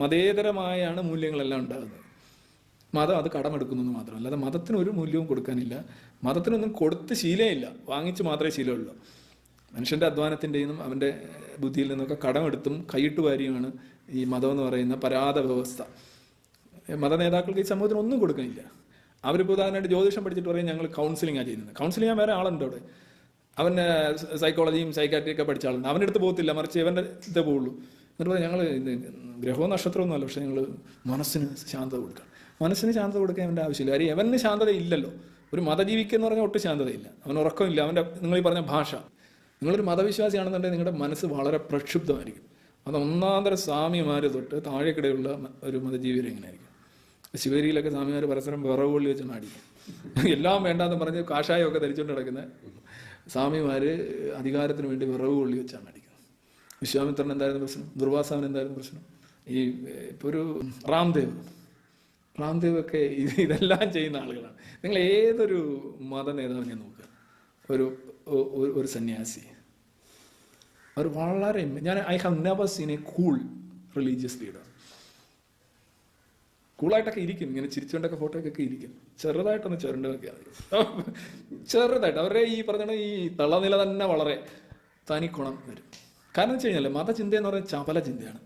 മതേതരമായാണ് മൂല്യങ്ങളെല്ലാം ഉണ്ടാകുന്നത്. മതം അത് കടമെടുക്കുന്നു മാത്രം. അല്ലാതെ മതത്തിന് ഒരു മൂല്യവും കൊടുക്കാനില്ല. മതത്തിനൊന്നും കൊടുത്ത് ശീലമില്ല വാങ്ങിച്ച് മാത്രമേ ശീലമുള്ളൂ. മനുഷ്യന്റെ അധ്വാനത്തിന്റെയും അവന്റെ ബുദ്ധിയിൽ നിന്നൊക്കെ കടമെടുത്തും കൈയിട്ട് വാരിയുമാണ് ഈ മതം എന്ന് പറയുന്ന പരാത വ്യവസ്ഥ മത നേതാക്കൾക്ക് ഈ സമൂഹത്തിന് ഒന്നും കൊടുക്കാനില്ല അവരിപ്പോൾ ഉദാഹരണമായിട്ട് ജ്യോതിഷം പഠിച്ചിട്ട് പറയും ഞങ്ങൾ കൗൺസിലിംഗാണ് ചെയ്യുന്നത്. കൗൺസിലിംഗ് വേറെ ആളുണ്ട് അവിടെ. അവൻ സൈക്കോളജിയും സൈക്കാട്രി ഒക്കെ പഠിച്ച ആളുണ്ട് അവന്റെ അടുത്ത് പോകത്തില്ല മറിച്ച് ഇവന്റെ ഇതേ പോവുള്ളൂ. എന്നിട്ട് ഞങ്ങൾ ഗ്രഹവും നക്ഷത്രമൊന്നും അല്ല പക്ഷേ ഞങ്ങൾ മനസ്സിന് ശാന്തത കൊടുക്കുക മനസ്സിന് ശാന്തത കൊടുക്കാൻ അവന്റെ ആവശ്യമില്ല. കാര്യം അവന് ശാന്തത ഇല്ലല്ലോ. ഒരു മതജീവിക്ക് എന്ന് പറഞ്ഞാൽ ഒട്ടും ശാന്തതയില്ല അവൻ ഉറക്കമില്ല. അവന്റെ നിങ്ങൾ ഈ പറഞ്ഞ ഭാഷ. നിങ്ങളൊരു മതവിശ്വാസിയാണെന്നുണ്ടെങ്കിൽ നിങ്ങളുടെ മനസ്സ് വളരെ പ്രക്ഷുബ്ധമായിരിക്കും. അത് ഒന്നാന്തര സ്വാമിമാർ തൊട്ട് താഴേക്കിടെയുള്ള ഒരു മതജീവികൾ എങ്ങനെയായിരിക്കും ശിവരിയിലൊക്കെ സ്വാമിമാർ പരസ്പരം വിറവുകൊള്ളി വെച്ച് നാടിക്കും. എല്ലാം വേണ്ടാന്ന് പറഞ്ഞ് കാഷായമൊക്കെ ധരിച്ചുകൊണ്ട് നടക്കുന്ന. സ്വാമിമാർ അധികാരത്തിന് വേണ്ടി വിറവ് കൊള്ളി വെച്ചാണ് അടിക്കുന്നത് വിശ്വാമിത്രൻ എന്തായിരുന്നു പ്രശ്നം? ദുർവാസാവൻ എന്തായിരുന്നു പ്രശ്നം? ഈ ഇപ്പോൾ ഒരു റാംദേവ്. റാംദേവ് ഒക്കെ ഇതെല്ലാം ചെയ്യുന്ന ആളുകളാണ്. നിങ്ങൾ ഏതൊരു മത നേതാവിനെ നോക്കുക. ഒരു ഒരു- സന്യാസി. അവർ വളരെ ഞാൻ I have never seen a cool religious leader. കൂളായിട്ടൊക്കെ ഇരിക്കും. ഇങ്ങനെ ചിരിച്ചുകൊണ്ടൊക്കെ ഫോട്ടോ ഒക്കെ ഇരിക്കും. ചെറുതായിട്ടൊന്ന് ചെറുണ്ടൊക്കെ ചെറുതായിട്ട് അവരുടെ ഈ പറഞ്ഞ ഈ തളനില തന്നെ വളരെ തനിക്കുണം വരും. കാരണം വെച്ച് കഴിഞ്ഞാൽ മതചിന്ത എന്ന് പറയുന്നത് ചപല ചിന്തയാണ്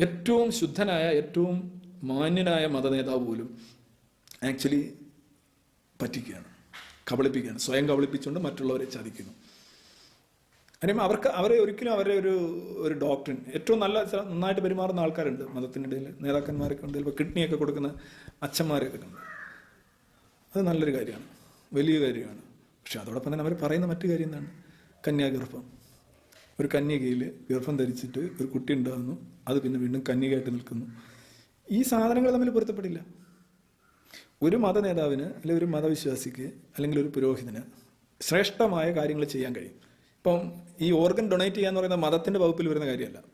ഏറ്റവും ശുദ്ധനായ ഏറ്റവും മാന്യനായ മതനേതാവ് പോലും ആക്ച്വലി പറ്റിക്കുകയാണ് കബളിപ്പിക്കുകയാണ് സ്വയം കബളിപ്പിച്ചുകൊണ്ട് മറ്റുള്ളവരെ ചതിക്കുന്നു. കാര്യം അവർക്ക് അവരെ ഒരിക്കലും അവരുടെ ഒരു ഒരു ഡോക്ടർ ഏറ്റവും നല്ല നന്നായിട്ട് പെരുമാറുന്ന ആൾക്കാരുണ്ട്. മതത്തിന്റെ ഇടയിൽ നേതാക്കന്മാരൊക്കെ ഉണ്ട് ചിലപ്പോൾ കിഡ്നിയൊക്കെ കൊടുക്കുന്ന അച്ഛന്മാരൊക്കെ ഉണ്ട്. അത് നല്ലൊരു കാര്യമാണ്. വലിയ കാര്യമാണ്. പക്ഷെ അതോടൊപ്പം തന്നെ അവർ പറയുന്ന മറ്റു കാര്യം എന്താണ്? കന്യാഗർഭം. ഒരു കന്യകയിൽ ഗർഭം ധരിച്ചിട്ട് ഒരു കുട്ടി ഉണ്ടാകുന്നു. അത് പിന്നെ വീണ്ടും കന്യകയായിട്ട് നിൽക്കുന്നു. ഈ സാധനങ്ങൾ തമ്മിൽ പൊരുത്തപ്പെടില്ല. ഒരു മത നേതാവിന് അല്ലെങ്കിൽ ഒരു മതവിശ്വാസിക്ക് അല്ലെങ്കിൽ ഒരു പുരോഹിതന് ശ്രേഷ്ഠമായ കാര്യങ്ങൾ ചെയ്യാൻ കഴിയും. ഇപ്പം ഈ ഓർഗൻ ഡൊണേറ്റ് ചെയ്യാന്ന് പറയുന്ന മതത്തിന്റെ വകുപ്പിൽ വരുന്ന കാര്യമല്ല.